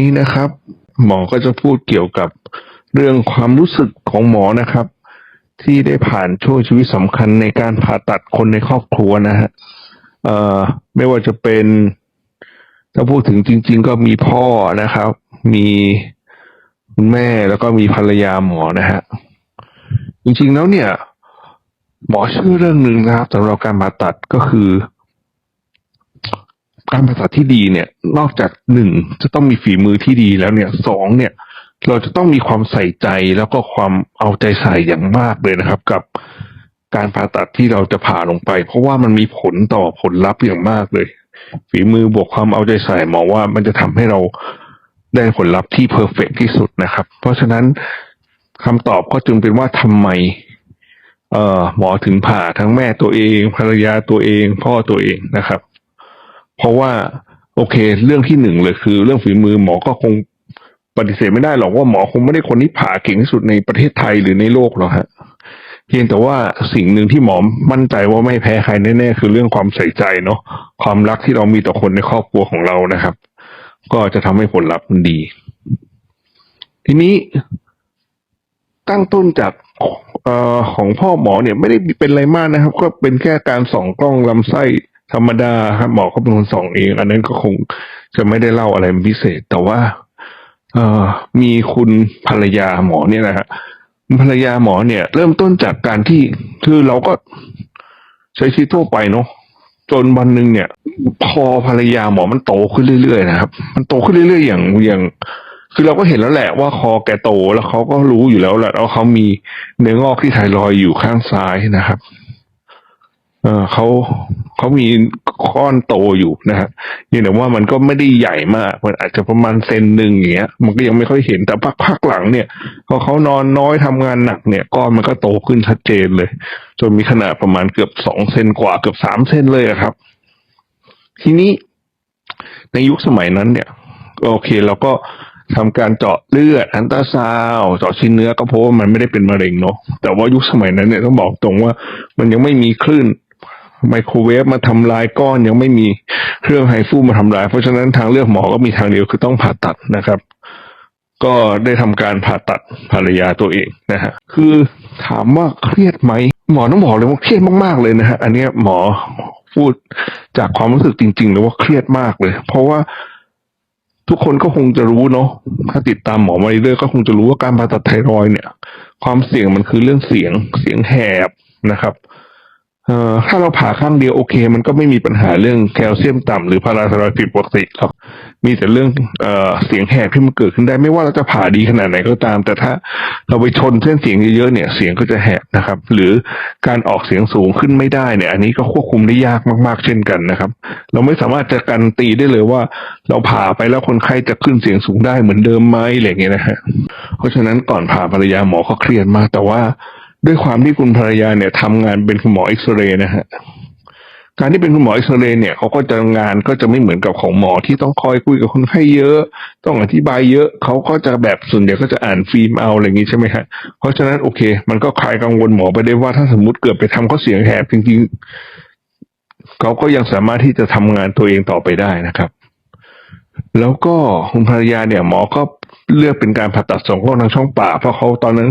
นี้นะครับ หมอก็จะพูดเกี่ยวกับเรื่องความรู้สึกของหมอนะครับ ที่ได้ผ่านช่วงชีวิตสำคัญในการผ่าตัดคนในครอบครัวนะฮะเอ่อไม่ว่าจะเป็น ถ้าพูดถึงจริง ๆ ก็มีพ่อนะครับ มีคุณแม่แล้วก็มีภรรยาหมอนะฮะจริงๆแล้วเนี่ย หมอเชื่อเรื่องหนึ่งนะครับสำหรับการผ่าตัดก็คือ การผ่าตัดที่ดีเนี่ย นอกจากหนึ่งจะต้องมีฝีมือที่ดีแล้วเนี่ยสองเนี่ย เราจะต้องมีความใส่ใจแล้วก็ความเอาใจใส่อย่างมากเลยนะครับ กับการผ่าตัดที่เราจะผ่าลงไป เพราะว่ามันมีผลต่อผลลัพธ์อย่างมากเลย ฝีมือบวกความเอาใจใส่หมอว่ามันจะทำให้เราได้ผลลัพธ์ที่เพอร์เฟกที่สุดนะครับ เพราะฉะนั้นคำตอบก็จึงเป็นว่าทำไม เอ่อหมอถึงผ่าทั้งแม่ตัวเอง ภรรยาตัวเอง พ่อตัวเองนะครับ เพราะว่า โอเค เรื่องที่หนึ่งเลยคือ เรื่องฝีมือหมอก็คงปฏิเสธไม่ได้หรอกว่าหมอคงไม่ได้คนที่ผ่าเก่งที่สุดในประเทศไทยหรือในโลกหรอกฮะเพียงแต่ว่าสิ่งหนึ่งที่หมอมั่นใจว่าไม่แพ้ใครแน่ๆคือเรื่องความใส่ใจเนาะความรักที่เรามีต่อคนในครอบครัวของเรานะครับ ก็จะทำให้ผลลัพธ์มันดี ทีนี้ตั้งต้นจากออของพ่อหมอเนี่ยไม่ได้เป็นอะไรมากนะครับ ก็เป็นแค่การส่องกล้องลำไส้ ธรรมดาครับหมอเขาเป็นคนส่องเอง อันนั้นก็คงจะไม่ได้เล่าอะไรพิเศษ แต่ว่า เออมีคุณภรรยาหมอเนี่ยนะฮะภรรยาหมอเนี่ย เริ่มต้นจากการที่คือเราก็ใช้ชีวิตทั่วไปเนาะจนวันหนึ่งเนี่ย พอภรรยาหมอมันโตขึ้นเรื่อยๆนะครับ มันโตขึ้นเรื่อยๆอย่างอย่าง คือเราก็เห็นแล้วแหละว่าคอแกโตแล้วเขาก็รู้อยู่แล้วแหละว่าเขามีเนื้องอกที่ไทรอยอยู่ข้างซ้ายนะครับ เออเขาเขามีก้อนโตอยู่นะฮะเพียงแต่ว่ามันก็ไม่ได้ใหญ่มากมันอาจจะประมาณเซนหนึ่งอย่างเงี้ย มันก็ยังไม่ค่อยเห็นแต่พักพักหลังเนี่ยพอเขานอนน้อยทำงานหนักเนี่ยก้อนมันก็โตขึ้นชัดเจนเลย จนมีขนาดประมาณเกือบสองเซนกว่าเกือบสามเซนเลยอะครับ ทีนี้ในยุคสมัยนั้นเนี่ยโอเคเราก็ทำการเจาะเลือดอันตราซาวเจาะชิ้นเนื้อก็เพราะว่ามันไม่ได้เป็นมะเร็งเนาะแต่ว่ายุคสมัยนั้นเนี่ยต้องบอกตรงว่า มันยังไม่มีคลื่น ไมโครเวฟมาทำลายก้อนยังไม่มีเครื่องไฮฟูมาทำลาย เพราะฉะนั้นทางเลือกหมอก็มีทางเดียวคือต้องผ่าตัดนะครับ ก็ได้ทำการผ่าตัดภรรยาตัวเองนะฮะคือถามว่าเครียดไหมหมอต้องบอกเลยว่าเครียดมากๆเลยนะฮะอันนี้หมอพูดจากความรู้สึกจริงๆเลยว่าเครียดมากเลย เพราะว่าทุกคนก็คงจะรู้เนาะถ้าติดตามหมอมาเรื่อยๆก็คงจะรู้ว่าการผ่าตัดไทรอยเนี่ย ความเสี่ยงมันคือเรื่องเสียงเสียงแหบนะครับ อ่อถ้าเราผ่าข้างเดียวโอเค มันก็ไม่มีปัญหาเรื่องแคลเซียมต่ำหรือพาราไทรอยด์ผิดปกติหรอกมีแต่เรื่องเอ่อเสียงแหบที่มันเกิดขึ้นได้ไม่ว่าเราจะผ่าดีขนาดไหนก็ตาม แต่ถ้าเราไปชนเส้นเสียงเยอะๆเนี่ยเสียงก็จะแหบนะครับ หรือการออกเสียงสูงขึ้นไม่ได้เนี่ย อันนี้ก็ควบคุมได้ยากมากๆ เช่นกันนะครับ เราไม่สามารถจะการนตีได้เลยว่า เราผ่าไปแล้วคนไข้จะขึ้นเสียงสูงได้เหมือนเดิมไหมอะไรอย่างเงี้ยนะฮะเพราะฉะนั้นก่อนผ่าภรรยาหมอก็เครียดมากแต่ว่า ด้วยความที่คุณภรรยาเนี่ยทำงานเป็นคุณหมอเอ็กซเรย์นะฮะการที่เป็นคุณหมอเอ็กซเรย์เนี่ยเขาก็จะงานก็จะไม่เหมือนกับของหมอที่ต้องคอยคุยกับคนไข้เยอะ ต้องอธิบายเยอะเขาก็จะแบบส่วนใหญ่ก็จะอ่านฟิล์มเอาอะไรอย่างงี้ใช่ไหมฮะเพราะฉะนั้นโอเค มันก็คลายกังวลหมอไปได้ว่าถ้าสมมติเกิดไปทำเขาเสียงแหบจริงๆเขาก็ยังสามารถที่จะทำงานตัวเองต่อไปได้นะครับ แล้วก็คุณภรรยาเนี่ยหมอก็เลือกเป็นการผ่าตัดสองกล้องทางช่องปากเพราะเขาตอนนั้น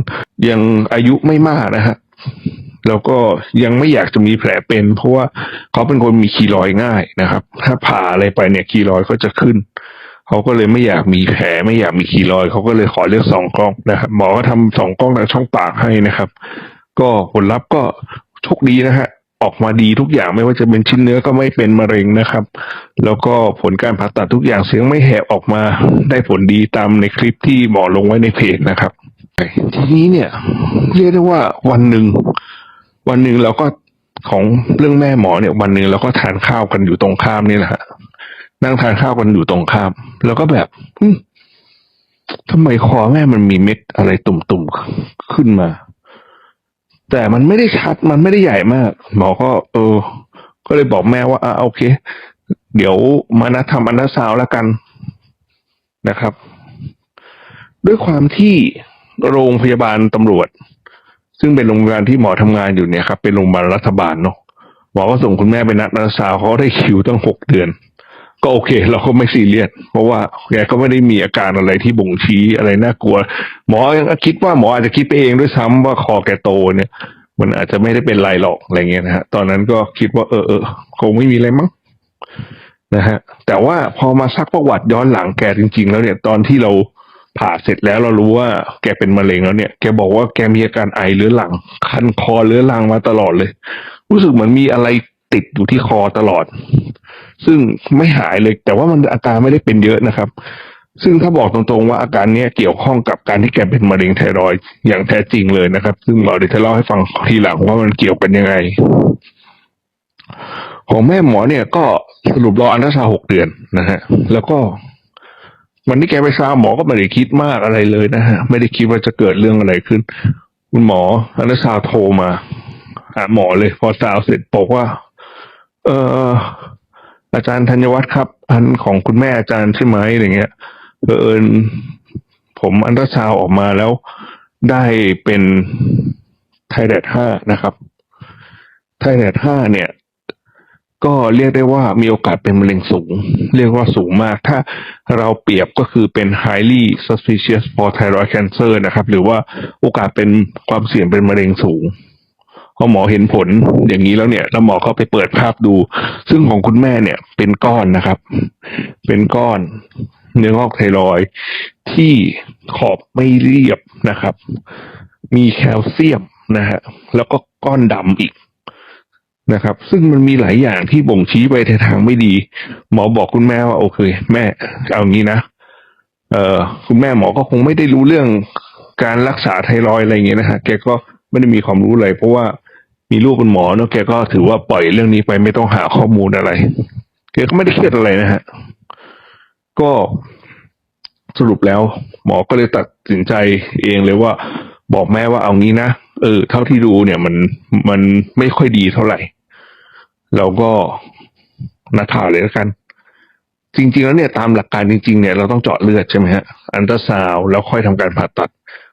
ยังอายุไม่มากนะฮะแล้วก็ยังไม่อยากจะมีแผลเป็น เพราะว่าเขาเป็นคนมีคีรอยง่ายนะครับ ถ้าผ่าอะไรไปเนี่ยคีรอยก็จะขึ้น เขาก็เลยไม่อยากมีแผลไม่อยากมีคีรอย เขาก็เลยขอเลือกสองกล้องนะครับหมอก็ทำสองกล้องทางช่องปากให้นะครับ ก็ผลลัพธ์ก็โชคดีนะฮะ ออกมาดีทุกอย่างไม่ว่าจะเป็นชิ้นเนื้อก็ไม่เป็นมะเร็งนะครับ แล้วก็ผลการผ่าตัดทุกอย่างเสียงไม่แหบออกมาได้ผลดีตามในคลิปที่หมอลงไว้ในเพจนะครับ ทีนี้เนี่ย เรียกได้ว่าวันหนึ่งวันหนึ่งเราก็ของเรื่องแม่หมอเนี่ยวันหนึ่งเราก็ทานข้าวกันอยู่ตรงข้ามนี่แหละนั่งทานข้าวกันอยู่ตรงข้าม แล้วก็แบบหึทำไมคอแม่มันมีเม็ดอะไรตุ่มๆขึ้นมา แต่มันไม่ได้ชัดมันไม่ได้ใหญ่มาก หมอก็ เออ ก็เลยบอกแม่ว่าอ่าโอเค เดี๋ยวมานัดทำอันดาซาวแล้วกันนะครับ ด้วยความที่โรงพยาบาลตำรวจ ซึ่งเป็นโรงพยาบาลที่หมอทำงานอยู่เนี่ยครับเป็นโรงพยาบาลรัฐบาลเนาะหมอก็ส่งคุณแม่ไปนัดอัลตราซาวเขาได้คิวตั้งหกเดือน ก็โอเค เราก็ไม่ซีเรียสเพราะว่าแกก็ไม่ได้มีอาการอะไรที่บ่งชี้อะไรน่ากลัว หมอยังคิดว่าหมออาจจะคิดไปเองด้วยซ้ำว่าคอแกโตเนี่ย มันอาจจะไม่ได้เป็นไรหรอกอะไรเงี้ยนะฮะตอนนั้นก็คิดว่าเออเออคงไม่มีอะไรมั้งนะฮะแต่ว่าพอมาซักประวัติย้อนหลังแกจริง ๆ แล้วเนี่ยตอนที่เราผ่าเสร็จแล้วเรารู้ว่าแกเป็นมะเร็งแล้วเนี่ยแกบอกว่าแกมีอาการไอเรื้อรัง คันคอเรื้อรังมาตลอดเลย รู้สึกเหมือนมีอะไร ติดอยู่ที่คอตลอด ซึ่งไม่หายเลย แต่ว่ามันอาการไม่ได้เป็นเยอะนะครับ ซึ่งถ้าบอกตรงๆว่าอาการนี้เกี่ยวข้องกับการที่แกเป็นมะเร็งไทรอยด์อย่างแท้จริงเลยนะครับ ซึ่งเราเดี๋ยวจะเล่าให้ฟังทีหลังว่ามันเกี่ยวกันยังไง ของแม่หมอเนี่ยก็สรุปรออันตราซาหกเดือนนะฮะ แล้วก็วันที่แกไปซาวหมอก็ไม่ได้คิดมากอะไรเลยนะฮะ ไม่ได้คิดว่าจะเกิดเรื่องอะไรขึ้น คุณหมออันตราซาโทรมาหาหมอเลย พอซาวเสร็จบอกว่า เอออาจารย์ธัญวัฒน์ครับ อันของคุณแม่อาจารย์ใช่ไหมอะไรเงี้ยเผอิญผมอันตราซาวออกมาแล้วได้เป็นไทรอยด์ห้านะครับไทรอยด์ห้าเนี่ย ก็เรียกได้ว่ามีโอกาสเป็นมะเร็งสูง เรียกว่าสูงมาก ถ้าเราเปรียบก็คือเป็น highly suspicious for thyroid cancer นะครับ หรือว่าโอกาสเป็นความเสี่ยงเป็นมะเร็งสูง พอหมอเห็นผลอย่างนี้แล้วเนี่ย แล้วหมอก็ไปเปิดภาพดู ซึ่งของคุณแม่เนี่ย เป็นก้อนนะครับ เป็นก้อน เนื้องอกไทรอยที่ขอบไม่เรียบนะครับ มีแคลเซียมนะฮะแล้วก็ก้อนดำอีกนะครับ ซึ่งมันมีหลายอย่างที่บ่งชี้ไปในทางไม่ดี หมอบอกคุณแม่ว่าโอเค แม่ เอางี้นะเออคุณแม่หมอก็คงไม่ได้รู้เรื่องการรักษาไทรอยอะไรอย่างเงี้ยนะฮะแกก็ไม่ได้มีความรู้เลยเพราะว่า มีลูกเป็นหมอเนอะแกก็ถือว่าปล่อยเรื่องนี้ไปไม่ต้องหาข้อมูลอะไรแกก็ไม่ได้เครียดอะไรนะฮะ ก็สรุปแล้ว หมอก็เลยตัดสินใจเองเลยว่า บอกแม่ว่าเอางี้นะเออ เท่าที่ดูเนี่ยมันมันไม่ค่อยดีเท่าไหร่ เราก็นัดผ่าเลยแล้วกัน จริง ๆ แล้วเนี่ยตามหลักการจริง ๆ เนี่ยเราต้องเจาะเลือดใช่ไหมฮะ อันตราซาวแล้วค่อยทำการผ่าตัด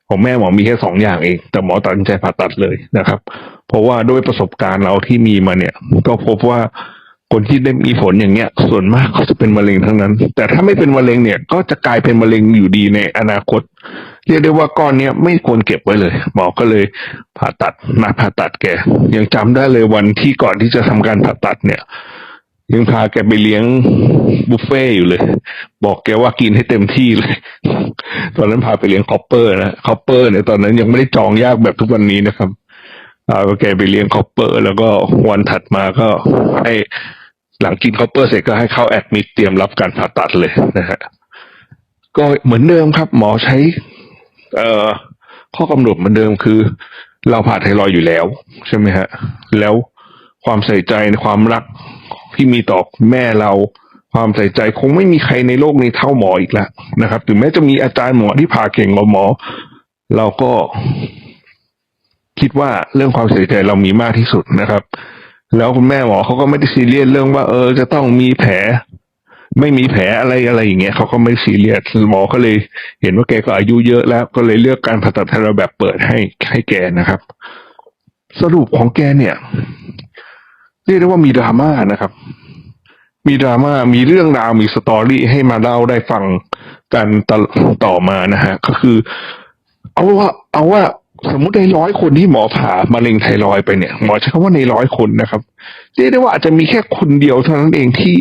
ของแม่หมอมีแค่สองอย่างเอง แต่หมอตัดสินใจผ่าตัดเลยนะครับ เพราะว่าด้วยประสบการณ์เราที่มีมาเนี่ย ก็พบว่าคนที่ได้มีผลอย่างเงี้ย ส่วนมากเขาจะเป็นมะเร็งทั้งนั้น แต่ถ้าไม่เป็นมะเร็งเนี่ย ก็จะกลายเป็นมะเร็งอยู่ดีในอนาคต เรียกได้ว่าก้อนเนี้ยไม่ควรเก็บไว้เลยหมอก็เลยผ่าตัดนัดผ่าตัดแกยังจำได้เลยวันที่ก่อนที่จะทำการผ่าตัดเนี่ยยังพาแกไปเลี้ยงบุฟเฟ่ต์อยู่เลย บอกแกว่ากินให้เต็มที่เลย ตอนนั้นพาไปเลี้ยงคอปเปอร์นะคอปเปอร์เนี่ยตอนนั้นยังไม่ได้จองยากแบบทุกวันนี้นะครับ พาแกไปเลี้ยงคอปเปอร์ แล้วก็วันถัดมาก็ให้หลังกินคอปเปอร์เสร็จก็ให้เข้าแอดมิดเตรียมรับการผ่าตัดเลยนะฮะก็เหมือนเดิมครับ หมอใช้ เอ่อข้อกำหนดเหมือนเดิมคือ เราผ่าไทรอยอยู่แล้ว ใช่ไหมฮะ แล้วความใส่ใจในความรักที่มีต่อแม่เราความใส่ใจคงไม่มีใครในโลกนี้เท่าหมออีกแล้วนะครับ ถึงแม้จะมีอาจารย์หมอที่ผ่าเก่งกว่าหมอ เราก็ คิดว่าเรื่องความใส่ใจเรามีมากที่สุดนะครับ แล้วคุณแม่หมอเขาก็ไม่ได้ซีเรียสเรื่องว่า เออ จะต้องมีแผล ไม่มีแผลอะไรอะไรอย่างเงี้ยเขาก็ไม่ซีเรียสหมอก็เลย เห็นว่าแกก็อายุเยอะแล้ว ก็เลยเลือกการผ่าตัดไทรอยด์แบบเปิดให้ให้แกนะครับ สรุปของแกเนี่ยเรียกได้ว่ามีดราม่านะครับ มีดราม่ามีเรื่องราวมีสตอรี่ให้มาเล่าได้ฟังกันตอต่อมานะฮะก็คือ เอาว่า เอาว่า สมมติในร้อยคนที่หมอผ่ามะเร็งไทรอยไปเนี่ยหมอใช้คำว่าในร้อยคนนะครับเรียกได้ว่าอาจจะมีแค่คนเดียวเท่านั้นเองที่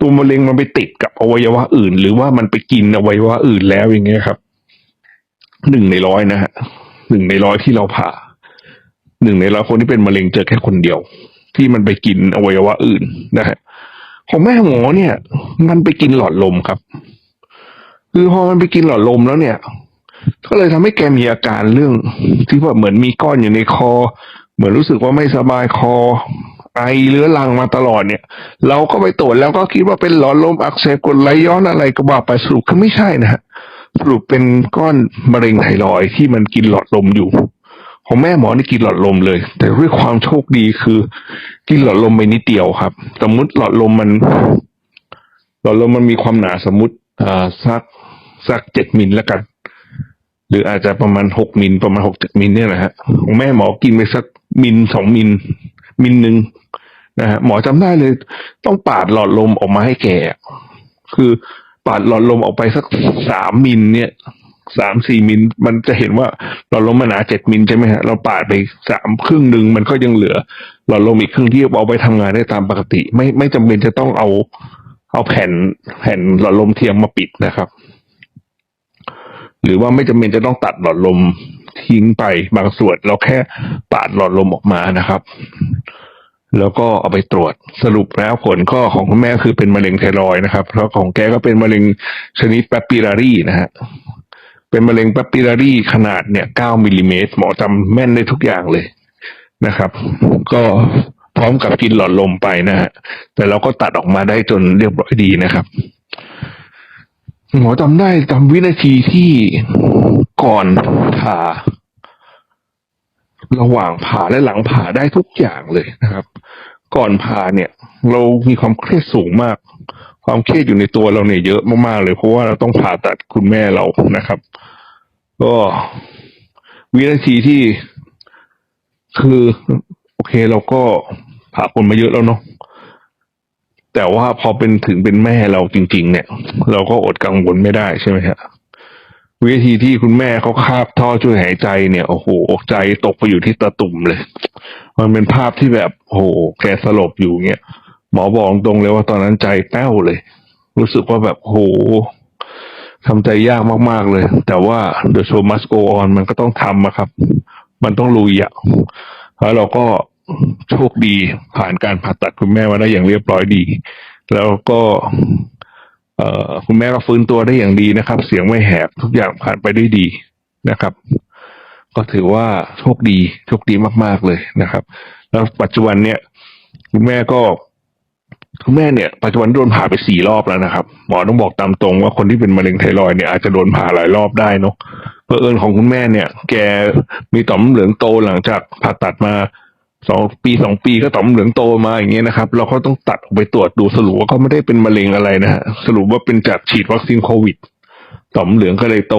ตัวมะเร็งมันไปติดกับอวัยวะอื่น หรือว่ามันไปกินอวัยวะอื่นแล้วอย่างเงี้ยครับหนึ่งในร้อยนะฮะหนึ่งในร้อยที่เราผ่าหนึ่งในร้อยคนที่เป็นมะเร็งเจอแค่คนเดียว ที่มันไปกินอวัยวะอื่นนะฮะของแม่หมอเนี่ย มันไปกินหลอดลมครับ คือพอมันไปกินหลอดลมแล้วเนี่ย ก็เลยทำให้แกมีอาการเรื่อง ที่ว่าเหมือนมีก้อนอยู่ในคอ เหมือนรู้สึกว่าไม่สบายคอ ไอเรื้อรังมาตลอดเนี่ย เราก็ไปตรวจแล้วก็คิดว่าเป็นหลอดลมอักเสบกดไหลย้อนอะไรก็ว่าไปสรุปคือไม่ใช่นะฮะสรุปเป็นก้อนมะเร็งไทรอยที่มันกินหลอดลมอยู่ ของแม่หมอนี่กินหลอดลมเลย แต่ด้วยความโชคดีคือ กินหลอดลมไปนิดเดียวครับ สมมติหลอดลมมัน หลอดลมมันมีความหนาสมมติอ่าสักสักเจ็ดมิลแล้วกัน หรืออาจจะประมาณหกมิลประมาณหกเจ็ดมิลเนี่ยนะฮะของแม่หมอกินไปสักมิลสองมิลมิลหนึ่งนะฮะหมอจำได้เลย ต้องปาดหลอดลมออกมาให้แกคือปาดหลอดลมออกไปสักสามมิลเนี่ยสามสี่มิลมันจะเห็นว่าหลอดลมมันหนาเจ็ดมิลใช่ไหมฮะเราปาดไปสามครึ่งหนึ่งมันก็ยังเหลือ หลอดลมอีกครึ่งที่เอาไปทำงานได้ตามปกติ ไม่ไม่จำเป็นจะต้องเอาเอาแผ่นแผ่นหลอดลมเทียมมาปิดนะครับ หรือว่าไม่จำเป็นจะต้องตัดหลอดลมทิ้งไปบางส่วน เราแค่ปาดหลอดลมออกมานะครับ แล้วก็เอาไปตรวจสรุปแล้วผลก็ของคุณแม่คือเป็นมะเร็งไทรอยนะครับแล้วของแกก็เป็นมะเร็งชนิดแปปปิลารีนะฮะเป็นมะเร็งแปปปิลารีขนาดเนี่ยเก้ามิลลิเมตรหมอจำแม่นได้ทุกอย่างเลยนะครับ ก็พร้อมกับกินหลอดลมไปนะฮะแต่เราก็ตัดออกมาได้จนเรียบร้อยดีนะครับ หมอจำได้จำวินาทีที่ก่อนผ่า ระหว่างผ่าและหลังผ่าได้ทุกอย่างเลยนะครับ ก่อนผ่าเนี่ย เรามีความเครียดสูงมาก ความเครียดอยู่ในตัวเราเนี่ยเยอะมากๆเลยเพราะว่าเราต้องผ่าตัดคุณแม่เรานะครับ ก็วินาทีที่คือ โอเคเราก็ผ่าคนมาเยอะแล้วเนาะ แต่ว่าพอเป็นถึงเป็นแม่เราจริง ๆ เนี่ย เราก็อดกังวลไม่ได้ใช่ไหมฮะวิธีที่คุณแม่เขาคาบท่อช่วยหายใจเนี่ยโอ้โหใจตกไปอยู่ที่ตาตุ่มเลย มันเป็นภาพที่แบบโอ้โหแกสลบอยู่เงี้ยหมอบอกตรงเลยว่าตอนนั้นใจแป้วเลย รู้สึกว่าแบบโอ้โหทำใจยากมากๆเลย แต่ว่า the show must go on มันก็ต้องทำอะครับ มันต้องลุยอะแล้วเราก็ โชคดีผ่านการผ่าตัดคุณแม่มาได้อย่างเรียบร้อยดี แล้วก็เออคุณแม่ก็ฟื้นตัวได้อย่างดีนะครับ เสียงไม่แหบทุกอย่างผ่านไปได้ดีนะครับ ก็ถือว่าโชคดีโชคดีมาก ๆเลยนะครับ แล้วปัจจุบันเนี่ย คุณแม่ก็ คุณแม่เนี่ย ปัจจุบันโดนผ่าไปสี่รอบแล้วนะครับ หมอต้องบอกตามตรงว่าคนที่เป็นมะเร็งไทรอยเนี่ยอาจจะโดนผ่าหลายรอบได้เนาะเผอิญของคุณแม่เนี่ย แกมีต่อมเหลืองโตหลังจากผ่าตัดมา สองปีสองปีก็ต่อมเหลืองโตมาอย่างเงี้ยนะครับ เราก็ต้องตัดออกไปตรวจดูสรุปว่าเขาไม่ได้เป็นมะเร็งอะไรนะฮะสรุปว่าเป็นจากฉีดวัคซีนโควิดต่อมเหลืองก็เลยโต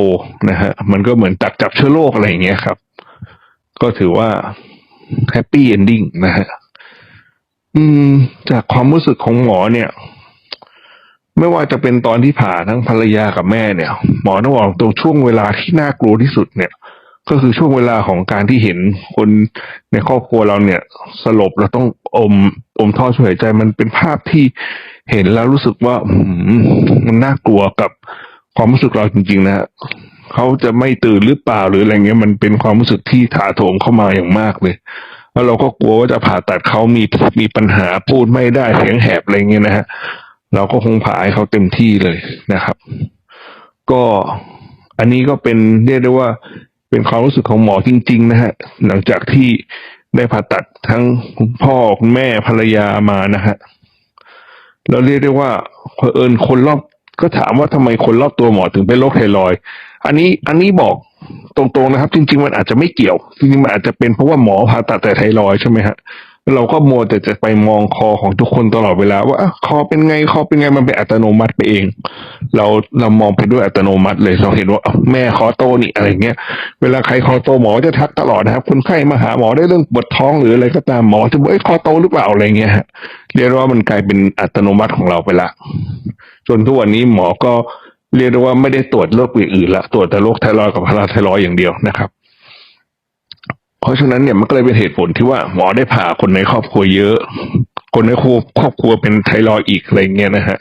นะฮะมันก็เหมือนตัดจับเชื้อโรคอะไรอย่างเงี้ยครับ ก็ถือว่าแฮปปี้เอนดิ้งนะฮะอืม จากความรู้สึกของหมอเนี่ย ไม่ว่าจะเป็นตอนที่ผ่าทั้งภรรยากับแม่เนี่ย หมอต้องบอกตรงช่วงเวลาที่น่ากลัวที่สุดเนี่ย ก็คือช่วงเวลาของการที่เห็นคนในครอบครัวเราเนี่ย สลบเราต้องอมอมท่อช่วยหายใจมันเป็นภาพที่เห็นแล้วรู้สึกว่ามันน่ากลัวกับความรู้สึกเราจริง ๆนะฮะเขาจะไม่ตื่นหรือเปล่าหรืออะไรเงี้ยมันเป็นความรู้สึกที่ถาโถมเข้ามาอย่างมากเลยแล้วเราก็กลัวว่าจะผ่าตัดเขามีมีปัญหาพูดไม่ได้เสียงแหบอะไรเงี้ยนะฮะเราก็คงผ่าให้เขาเต็มที่เลยนะครับ ก็อันนี้ก็เป็นเรียกได้ว่า เป็นความรู้สึกของหมอจริง ๆ นะฮะ หลังจากที่ได้ผ่าตัดทั้งคุณพ่อคุณแม่ภรรยามานะฮะเราเรียกได้ว่าเผอิญคนรอบก็ถามว่าทำไมคนรอบตัวหมอถึงเป็นโรคไทรอยอันนี้อันนี้บอกตรงๆนะครับ จริง ๆ มันอาจจะไม่เกี่ยวจริงๆมันอาจจะเป็นเพราะว่าหมอผ่าตัดแต่ไทรอยใช่ไหมฮะ เราก็มัวแต่จะไปมองคอของทุกคนตลอดเวลา ว่าคอเป็นไงคอเป็นไงมันเป็นอัตโนมัติไปเอง เราเรามองไปด้วยอัตโนมัติเลยเราเห็นว่าอ้าวแม่คอโตนี่อะไรเงี้ยเวลาใครคอโตหมอจะทักตลอดนะครับคนไข้มาหาหมอได้เรื่องปวดท้องหรืออะไรก็ตามหมอจะบอกไอ้คอโตหรือเปล่าอะไรเงี้ยฮะเรียกว่ามันกลายเป็นอัตโนมัติของเราไปละจนทุกวันนี้หมอก็เรียกว่าไม่ได้ตรวจโรคอื่นๆละตรวจแต่โรคไทรอยด์กับพาราไทรอยอย่างเดียวนะครับ เพราะฉะนั้นเนี่ยมันก็เลยเป็นเหตุผลที่ว่าหมอได้ผ่าคนในครอบครัวเยอะ คนในครอบครอบครัวเป็นไทรอยอีกอะไรเงี้ยนะฮะ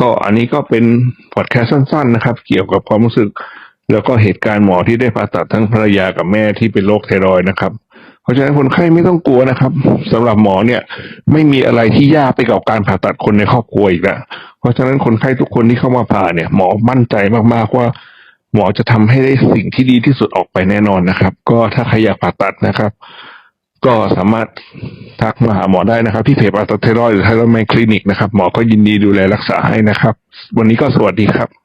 ก็อันนี้ก็เป็นพอดแคสต์สั้นๆนะครับ เกี่ยวกับความรู้สึก แล้วก็เหตุการณ์หมอที่ได้ผ่าตัดทั้งภรรยากับแม่ที่เป็นโรคไทรอยนะครับ เพราะฉะนั้นคนไข้ไม่ต้องกลัวนะครับสำหรับหมอเนี่ย ไม่มีอะไรที่ยากไปกับการผ่าตัดคนในครอบครัวอีกแล้วเพราะฉะนั้นคนไข้ทุกคนที่เข้ามาผ่าเนี่ย หมอมั่นใจมากๆว่า หมอจะทำให้ได้สิ่งที่ดีที่สุดออกไปแน่นอนนะครับ ก็ถ้าใครอยากผ่าตัดนะครับ ก็สามารถทักมาหาหมอได้นะครับ ที่เพจผ่าตัดไทรอยหรือไทรอยแมนคลินิกนะครับ หมอก็ยินดีดูแลรักษาให้นะครับ วันนี้ก็สวัสดีครับ